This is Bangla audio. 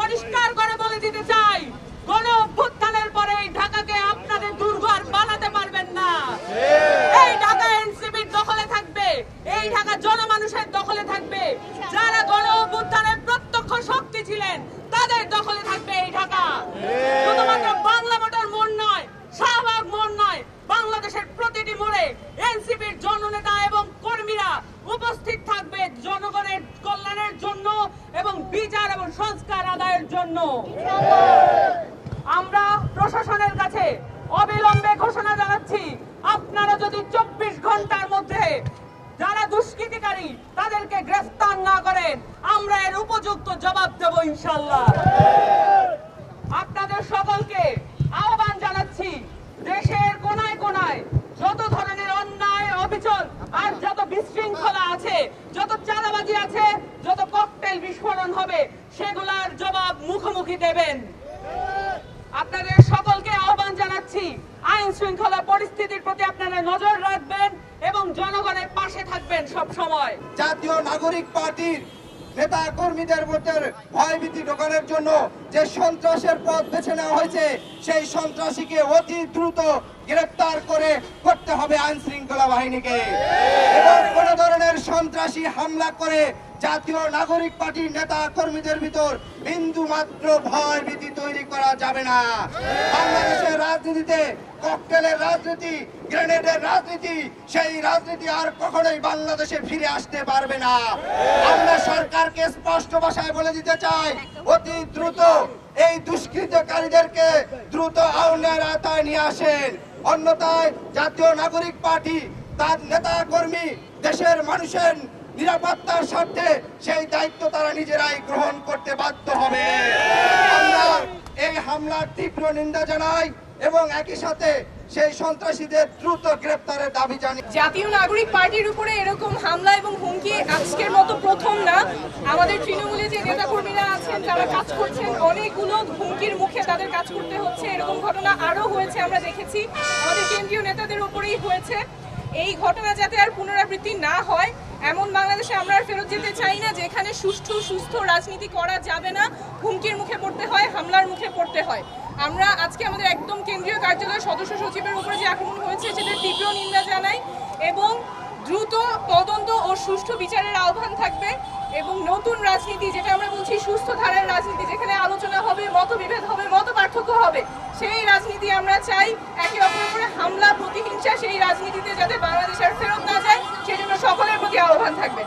পরিষ্কার করে বলে দিতে চাই। কোন বিচার এবং সংস্কার আদায়ের জন্য। আমরা প্রশাসনের কাছে অবিলম্বে ঘোষণা জানাচ্ছি, আপনারা যদি চব্বিশ ঘণ্টার মধ্যে যারা দুষ্কৃতিকারী, তাদেরকে গ্রেফতার না করেন, আমরা এর উপযুক্ত জবাব দেব ইনশাল্লাহ আপনাদের সকলকে আহ্বান জানাচ্ছি দেশের কোনায় কোনায় যত ধরনের অন্যায় অবিচল আর যত বিশৃঙ্খলা আছে যত চাঁদাবাজি আছে যত ককটেল বিস্ফোরণ হবে সেগুলার জবাব মুখোমুখি দেবেন। আপনাদের সকলকে আহ্বান জানাচ্ছি, আইন শৃঙ্খলা পরিস্থিতির প্রতি আপনারা নজর রাখবেন এবং জনগণের পাশে থাকবেন সব সময়। জাতীয় নাগরিক পার্টির নেতা কর্মীদের মধ্যে ভয়ভীতি ঢোকানোর জন্য যে সন্ত্রাসের পথ বেছে নেওয়া হয়েছে, সেই সন্ত্রাসীকে অতি দ্রুত গ্রেফতার করে করতে হবে আইন শৃঙ্খলা বাহিনীকে। এবং কোন ধরনের সন্ত্রাসী হামলা করে জাতীয় নাগরিক পার্টির নেতা কর্মীদের ভিতর বিন্দু মাত্র ভয় ভীতি তৈরি করা যাবে না। বাংলাদেশের রাজনীতিতে ককটেলের রাজনীতি, গ্রেনেডের রাজনীতি, সেই রাজনীতি আর কখনোই বাংলাদেশে ফিরে আসতে পারবে না। আমরা সরকারকে স্পষ্ট ভাষায় বলে দিতে চাই, অতি দ্রুত এই দুষ্কৃতকারীদেরকে দ্রুত আউনের আওতায় নিয়ে আসেন। অন্যথায় জাতীয় নাগরিক পার্টি, তার নেতা কর্মী, দেশের মানুষের নিরাপত্তার স্বার্থে সেই দায়িত্ব তারা নিজেরাই গ্রহণ করতে বাধ্য হবে। এই হামলার তীব্র নিন্দা জানাই এবং একই সাথে সেই সন্ত্রাসীদের দ্রুত গ্রেপ্তারের দাবি জানাই জাতীয় নাগরিক পার্টির উপরে এরকম হামলা এবং হুমকি আজকের মতো প্রথম না। আমাদের তৃণমূলে যে নেতাকর্মীরা আছেন, যারা কাজ করছেন, অনেকগুলো হুমকির মুখে তাদের কাজ করতে হচ্ছে। এরকম ঘটনা আরও হয়েছে, আমরা দেখেছি। আমাদের কেন্দ্রীয় নেতাদের উপরেই হয়েছে। এই ঘটনা যাতে আর পুনরাবৃত্তি না হয়, এমন বাংলাদেশে আমরা আর ফেরত যেতে চাই না, যেখানে সুষ্ঠু, সুস্থ রাজনীতি করা যাবে না, হুমকির মুখে পড়তে হয়, হামলার মুখে পড়তে হয়। আমরা আজকে আমাদের একদম কেন্দ্রীয় কার্যালয়ের সদস্য সচিবের উপরে যে আক্রমণ হয়েছে সেটা তীব্র নিন্দা জানাই এবং দ্রুত তদন্ত ও সুষ্ঠু বিচারের আহ্বান থাকবে এবং নতুন রাজনীতি, যেটা আমরা বলছি সুস্থ ধারার রাজনীতি, যেখানে আলোচনা হবে, মতবিভেদ হবে মত পার্থক্য হবে, সেই রাজনীতি আমরা চাই একে অপরের উপরে হামলা প্রতিহিংসা সেই রাজনীতিতে যাতে বাংলাদেশ আর ফেরত না যায় সেজন্য সকলের প্রতি আহ্বান থাকবে।